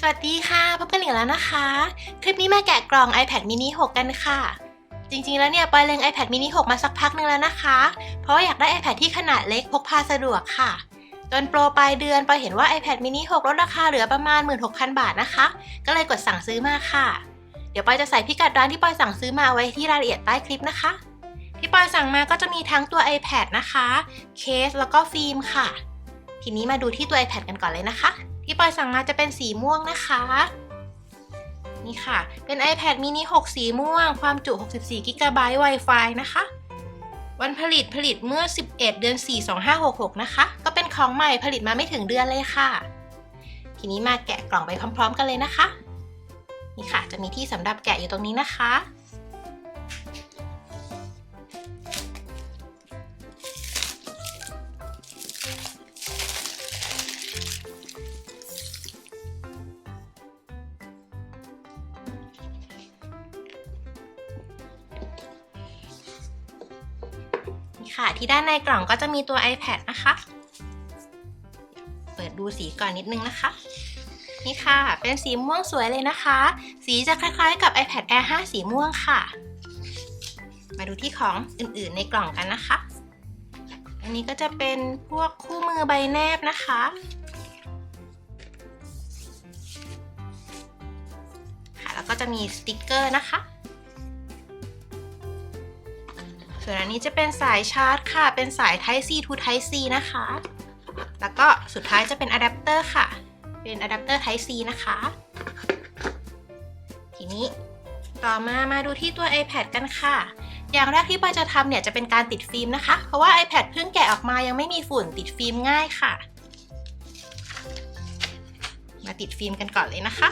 สวัสดีค่ะ พบกันอีกแล้วนะคะ คลิปนี้มาแกะกล่อง iPad mini 6 กันค่ะ จริงๆ แล้วเนี่ยปอยเล็ง iPad mini 6 มาสักพักนึงแล้วนะคะ เพราะว่าอยากได้ iPad ที่ขนาดเล็กพกพาสะดวกค่ะ จนโปรปลายเดือนปอยเห็นว่า iPad mini 6 ลดราคาเหลือประมาณ 16,000 บาทนะคะ ก็เลยกดสั่งซื้อมาค่ะ เดี๋ยวปอยจะใส่พิกัดร้านที่ปอยสั่งซื้อมาไว้ที่รายละเอียดใต้คลิปนะคะ ที่ปอยสั่งมาก็จะมีทั้งตัว iPad นะคะ เคสแล้วก็ฟิล์มค่ะ ทีนี้มาดูที่ตัว iPad กันก่อนเลยนะคะ ที่ปอยสั่งมาจะเป็นสีม่วงนะคะ นี่ค่ะ เป็น iPad mini 6 สีม่วง ความจุ 64 g b Wi-Fi นะคะ วันผลิตผลิตเมื่อ 11 เดือน 4 2566 นะคะ ก็เป็นของใหม่ผลิตมาไม่ถึงเดือนเลยค่ะ ทีนี้มาแกะกล่องไปพร้อม ๆ กันเลยนะคะ นี่ค่ะ จะมีที่สำหรับแกะอยู่ตรงนี้นะคะ ค่ะ ที่ด้านในกล่องก็จะมีตัว iPad นะคะ เปิดดูสีก่อนนิดนึงนะคะ นี่ค่ะ เป็นสีม่วงสวยเลยนะคะ สีจะคล้ายๆกับ iPad Air 5 สีม่วงค่ะ มาดูที่ของอื่นๆในกล่องกันนะคะ อันนี้ก็จะเป็นพวกคู่มือใบแนบนะคะค่ะแล้วก็จะมีสติกเกอร์นะคะ ส่วนอันนี้จะเป็นสายชาร์จค่ะ เป็นสาย Type C to Type C นะคะ แล้วก็สุดท้ายจะเป็นอะแดปเตอร์ค่ะ เป็นอะแดปเตอร์ Type C นะคะ ทีนี้ต่อมามาดูที่ตัว iPad กันค่ะ อย่างแรกที่ปอยจะทำเนี่ยจะเป็นการติดฟิล์มนะคะ เพราะว่า iPad เพิ่งแกะออกมายังไม่มีฝุ่นติดฟิล์มง่ายค่ะ มาติดฟิล์มกันก่อนเลยนะคะ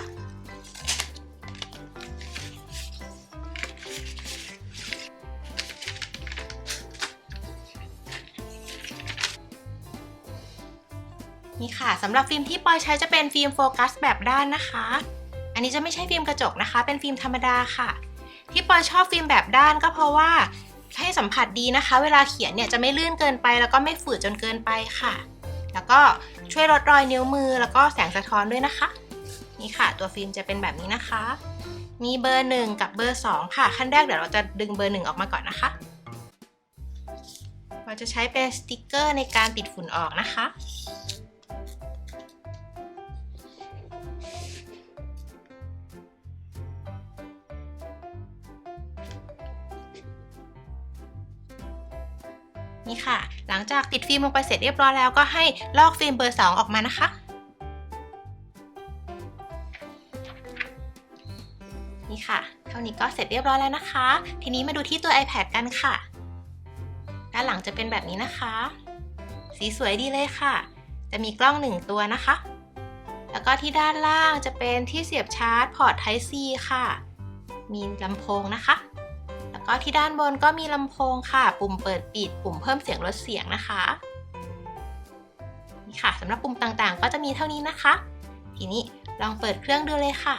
นี่ค่ะสำหรับฟิล์มที่ปอยใช้จะเป็นฟิล์มโฟกัสแบบด้านนะคะ อันนี้จะไม่ใช่ฟิล์มกระจกนะคะ เป็นฟิล์มธรรมดาค่ะ ที่ปอยชอบฟิล์มแบบด้านก็เพราะว่าให้สัมผัสดีนะคะ เวลาเขียนเนี่ยจะไม่ลื่นเกินไป แล้วก็ไม่ฝืดจนเกินไปค่ะ แล้วก็ช่วยลดรอยนิ้วมือแล้วก็แสงสะท้อนด้วยนะคะ นี่ค่ะ ตัวฟิล์มจะเป็นแบบนี้นะคะ มีเบอร์ 1 กับเบอร์ 2 ค่ะ ขั้นแรกเดี๋ยวเราจะดึงเบอร์ 1 ออกมาก่อนนะคะ เราจะใช้เป็นสติกเกอร์ในการปิดฝุ่นออกนะคะ นี่ค่ะ หลังจากติดฟิล์มลงไปเสร็จเรียบร้อยแล้วก็ให้ลอกฟิล์มเบอร์ 2 ออกมานะคะ นี่ค่ะ เท่านี้ก็เสร็จเรียบร้อยแล้วนะคะ ทีนี้มาดูที่ตัว iPad กันค่ะ ด้านหลังจะเป็นแบบนี้นะคะ สีสวยดีเลยค่ะ จะมีกล้อง1ตัวนะคะ แล้วก็ที่ด้านล่างจะเป็นที่เสียบชาร์จพอร์ต Type C ค่ะ มีลำโพงนะคะ ก็ที่ด้านบนก็มีลำโพงค่ะ ปุ่มเปิดปิด ปุ่มเพิ่มเสียงลดเสียงนะคะนี่ค่ะสำหรับปุ่มต่างๆ ก็จะมีเท่านี้นะคะ ทีนี้ลองเปิดเครื่องดูเลยค่ะ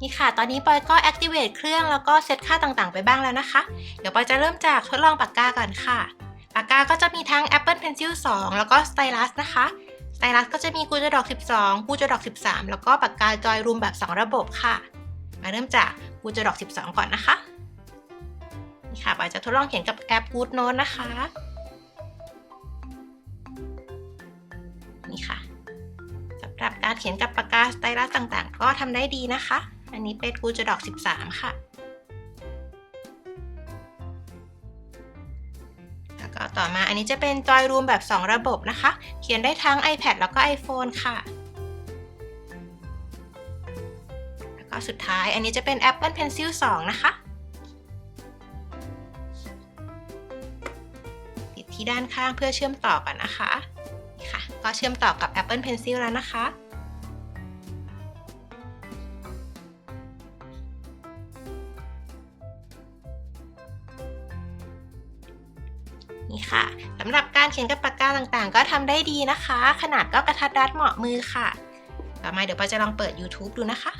นี่ค่ะ ตอนนี้ปอยก็ activate เครื่องแล้วก็เซตค่าต่างๆ ไปบ้างแล้วนะคะ เดี๋ยวปอยจะเริ่มจากทดลองปากกาก่อนค่ะากกาก็จะมีทั้ง Apple Pencil 2 แล้วก็ Stylus นะคะ Stylus ก็จะมีกูจะดอก12กูจะดอก13 แล้วก็ปากกาจอยรูมแบบ 2 ระบบค่ะ มาเริ่มจากกูจะดอก 12 ก่อนนะคะ นี่ค่ะปอยจะทดลองเขียนกับแอป Good Note นะคะ นี่ค่ะสำหรับการเขียนกับปากกา Stylus ต่างๆ ก็ทำได้ดีนะคะ อันนี้เป็นกูจะดอก 13 ค่ะ ต่อมาอันนี้จะเป็นจอยรูมแบบ 2 ระบบนะคะ เขียนได้ทั้ง iPad แล้วก็ iPhone ค่ะแล้วก็สุดท้ายอันนี้จะเป็น Apple Pencil 2 นะคะติดที่ด้านข้างเพื่อเชื่อมต่อกันนะคะนี่ค่ะ ก็เชื่อมต่อกับ Apple Pencil แล้วนะคะ นี่ค่ะสำหรับการเขียนกับปากกาต่างๆ ก็ทำได้ดีนะคะ ขนาดก็กระทัดรัดเหมาะมือค่ะ ต่อมาเดี๋ยวเราจะลองเปิด YouTube ดูนะคะ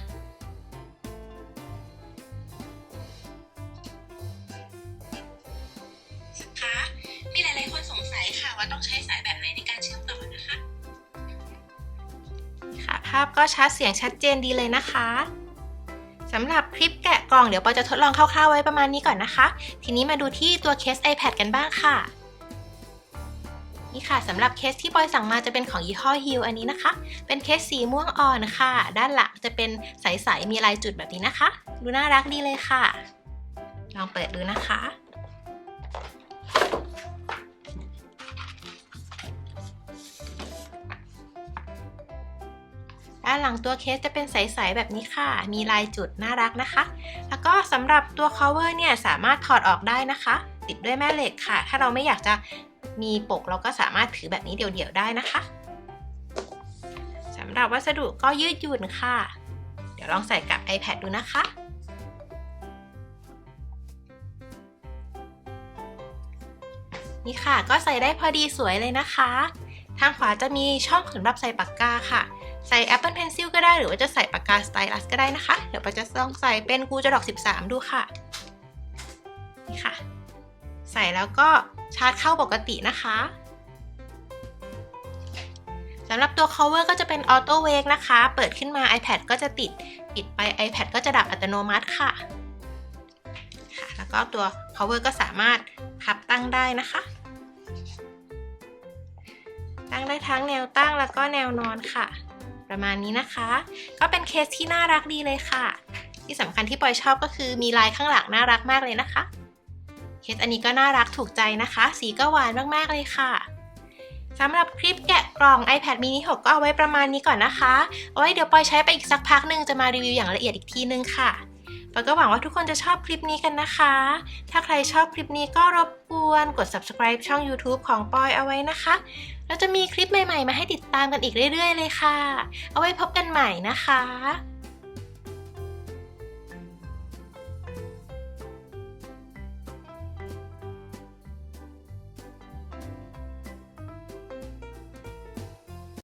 คะมีหลายๆคนสงสัยค่ะว่าต้องใช้สายแบบไหนในการเชื่อมต่อนะคะ ค่ะ ภาพก็ชัดเสียงชัดเจนดีเลยนะคะสำหรับคลิปแกะกล่องเดี๋ยวปอจะทดลองคร่าวๆไว้ประมาณนี้ก่อนนะคะ ทีนี้มาดูที่ตัวเคส iPad กันบ้างค่ะ นี่ค่ะสำหรับเคสที่ปอยสั่งมาจะเป็นของยี่ห้อ Hill อันนี้นะคะ เป็นเคสสีม่วงอ่อนค่ะ ด้านหลังจะเป็นใสๆมีลายจุดแบบนี้นะคะ ดูน่ารักดีเลยค่ะ ลองเปิดดูนะคะ ด้านหลังตัวเคสจะเป็นใสๆแบบนี้ค่ะ มีลายจุดน่ารักนะคะ แล้วก็สำหรับตัว cover เนี่ยสามารถถอดออกได้นะคะติดด้วยแม่เหล็กค่ะ ถ้าเราไม่อยากจะ มีปกเราก็สามารถถือแบบนี้เดี่ยวๆได้นะคะสำหรับวัสดุก็ยืดหยุ่นค่ะ เดี๋ยวลองใส่กับ iPad ดูนะคะ นี่ค่ะก็ใส่ได้พอดีสวยเลยนะคะ ทางขวาจะมีช่องสำหรับใส่ปากกาค่ะ ใส่ Apple Pencil ก็ได้หรือว่าจะใส่ปากกา Stylus ก็ได้นะคะ เดี๋ยวปาจะลองใส่เป็นกูจะดอก 13 ดูค่ะ นี่ค่ะ ใส่แล้วก็ ชาร์จเข้าปกตินะคะสำหรับตัว cover ก็จะเป็น auto wake นะคะ เปิดขึ้นมา iPad ก็จะติด ปิดไป iPad ก็จะดับอัตโนมัติค่ะ ค่ะ แล้วก็ตัว cover ก็สามารถพับตั้งได้นะคะ ตั้งได้ทั้งแนวตั้งแล้วก็แนวนอนค่ะ ประมาณนี้นะคะ ก็เป็นเคสที่น่ารักดีเลยค่ะ ที่สำคัญที่ปอยชอบก็คือมีลายข้างหลังน่ารักมากเลยนะคะ เคสอันนี้ก็น่ารักถูกใจนะคะ สีก็หวานมากๆเลยค่ะสำหรับคลิปแกะกล่อง iPad mini 6 ก็เอาไว้ประมาณนี้ก่อนนะคะเอาไว้เดี๋ยวปอยใช้ไปอีกสักพักหนึ่งจะมารีวิวอย่างละเอียดอีกทีนึงค่ะปอยก็หวังว่าทุกคนจะชอบคลิปนี้กันนะคะ ถ้าใครชอบคลิปนี้ก็รบกวนกด subscribe ช่อง YouTube ของปอยเอาไว้นะคะแล้วจะมีคลิปใหม่ๆ มาให้ติดตามกันอีกเรื่อยๆ เลยค่ะ เอาไว้พบกันใหม่นะคะ